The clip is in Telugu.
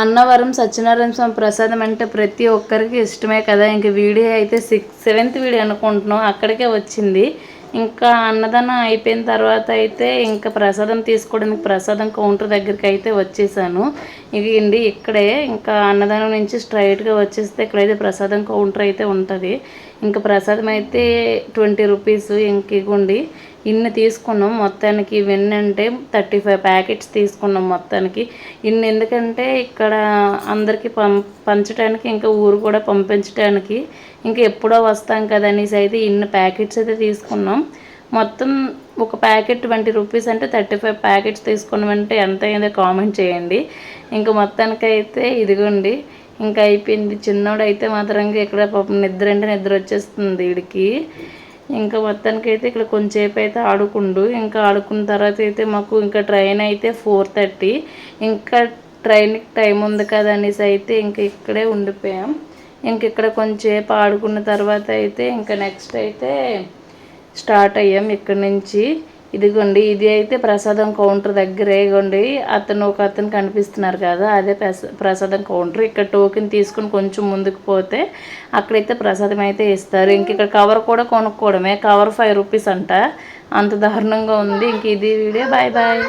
అన్నవరం సత్యనారాయణ స్వామి ప్రసాదం అంటే ప్రతి ఒక్కరికి ఇష్టమే కదా. ఇంక వీడియో అయితే సిక్స్ సెవెంత్ వీడియో అనుకుంటున్నాం. అక్కడికే వచ్చింది. ఇంకా అన్నదానం అయిపోయిన తర్వాత అయితే ఇంకా ప్రసాదం తీసుకోవడానికి ప్రసాదం కౌంటర్ దగ్గరికి అయితే వచ్చేసాను. ఇది అండి ఇక్కడే ఇంకా అన్నదానం నుంచి స్ట్రైట్గా వచ్చేస్తే ఇక్కడైతే ప్రసాదం కౌంటర్ అయితే ఉంటుంది. ఇంకా ప్రసాదం అయితే ట్వంటీ రూపీస్ ఇంక ఇవ్వండి. ఇన్ని తీసుకున్నాం మొత్తానికి ఇవన్నీ అంటే థర్టీ ఫైవ్ ప్యాకెట్స్ తీసుకున్నాం మొత్తానికి. ఇన్ని ఎందుకంటే ఇక్కడ అందరికీ పం పంచడానికి ఇంకా ఊరు కూడా పంపించడానికి ఇంకా ఎప్పుడో వస్తాం కదా అనేసి అయితే ఇన్ని ప్యాకెట్స్ అయితే తీసుకున్నాం. మొత్తం ఒక ప్యాకెట్ ట్వంటీ రూపీస్ అంటే థర్టీ ఫైవ్ ప్యాకెట్స్ తీసుకున్నామంటే ఎంత అయిందో కామెంట్ చేయండి. ఇంకా మొత్తానికైతే ఇదిగోండి. ఇంకా అయిపోయింది. చిన్నోడైతే మాత్రం ఇక్కడ పాపం నిద్ర అంటే నిద్ర వచ్చేస్తుంది వీడికి. ఇంకా మొత్తానికి అయితే ఇక్కడ కొంచెంసేపు అయితే ఆడుకుండు. ఇంకా ఆడుకున్న తర్వాత అయితే మాకు ఇంకా ట్రైన్ అయితే ఫోర్ థర్టీ. ఇంకా ట్రైన్కి టైం ఉంది కదా అనేసి అయితే ఇంకా ఇక్కడే ఉండిపోయాం. ఇంక ఇక్కడ కొంచెంసేపు ఆడుకున్న తర్వాత అయితే ఇంకా నెక్స్ట్ అయితే స్టార్ట్ అయ్యాం ఇక్కడ నుంచి. ఇదిగోండి ఇది అయితే ప్రసాదం కౌంటర్ దగ్గరే ఇగోండి. అతను ఒక అతను కనిపిస్తున్నారు కదా అదే ప్రసాదం కౌంటర్. ఇక్కడ టోకెన్ తీసుకుని కొంచెం ముందుకు పోతే అక్కడైతే ప్రసాదం అయితే ఇస్తారు. ఇంక ఇక్కడ కవర్ కూడా కొనుక్కోవడమే. కవర్ ఫైవ్ రూపీస్ అంట. అంత దారుణంగా ఉంది. ఇంక ఇది వీడియో. Bye bye.